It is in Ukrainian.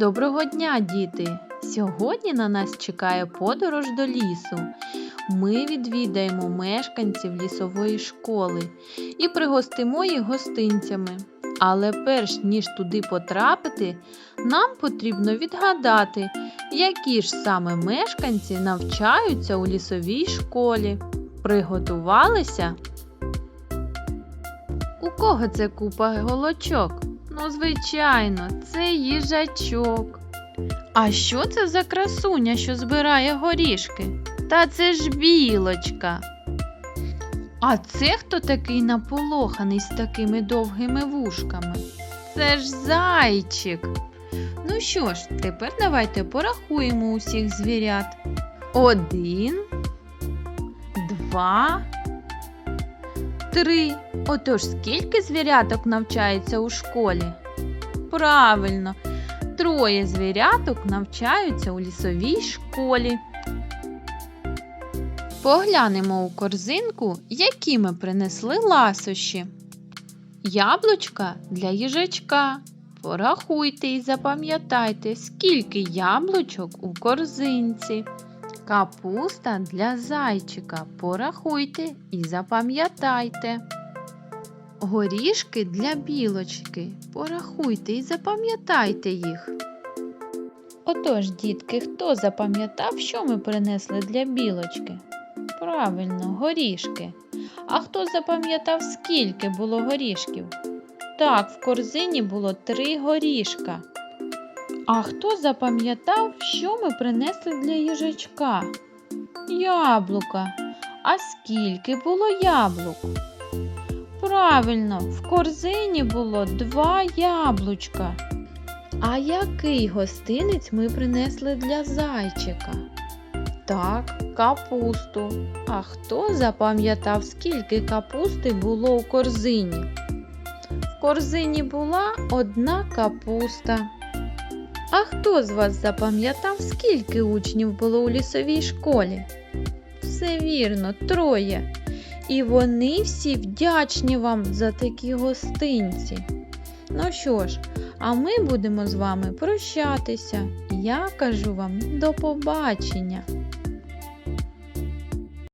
Доброго дня, діти! Сьогодні на нас чекає подорож до лісу. Ми відвідаємо мешканців лісової школи і пригостимо їх гостинцями. Але перш ніж туди потрапити, нам потрібно відгадати, які ж саме мешканці навчаються у лісовій школі. Приготувалися? У кого це купа голочок? Ну, звичайно, це їжачок. А що це за красуня, що збирає горішки? Та це ж білочка. А це хто такий наполоханий з такими довгими вушками? Це ж зайчик. Ну що ж, тепер давайте порахуємо усіх звірят. Один, два, три. Отож, скільки звіряток навчається у школі? Правильно, троє звіряток навчаються у лісовій школі. Поглянемо у корзинку, які ми принесли ласощі. Яблучка для їжачка. Порахуйте і запам'ятайте, скільки яблучок у корзинці. Капуста для зайчика. Порахуйте і запам'ятайте. Горішки для білочки. Порахуйте і запам'ятайте їх. Отож, дітки, хто запам'ятав, що ми принесли для білочки? Правильно, горішки. А хто запам'ятав, скільки було горішків? Так, в корзині було три горішка. А хто запам'ятав, що ми принесли для їжачка? Яблука. А скільки було яблук? Правильно, в корзині було два яблучка. А який гостинець ми принесли для зайчика? Так, капусту. А хто запам'ятав, скільки капусти було у корзині? В корзині була одна капуста. А хто з вас запам'ятав, скільки учнів було у лісовій школі? Все вірно, троє. І вони всі вдячні вам за такі гостинці. Ну що ж, а ми будемо з вами прощатися. Я кажу вам до побачення.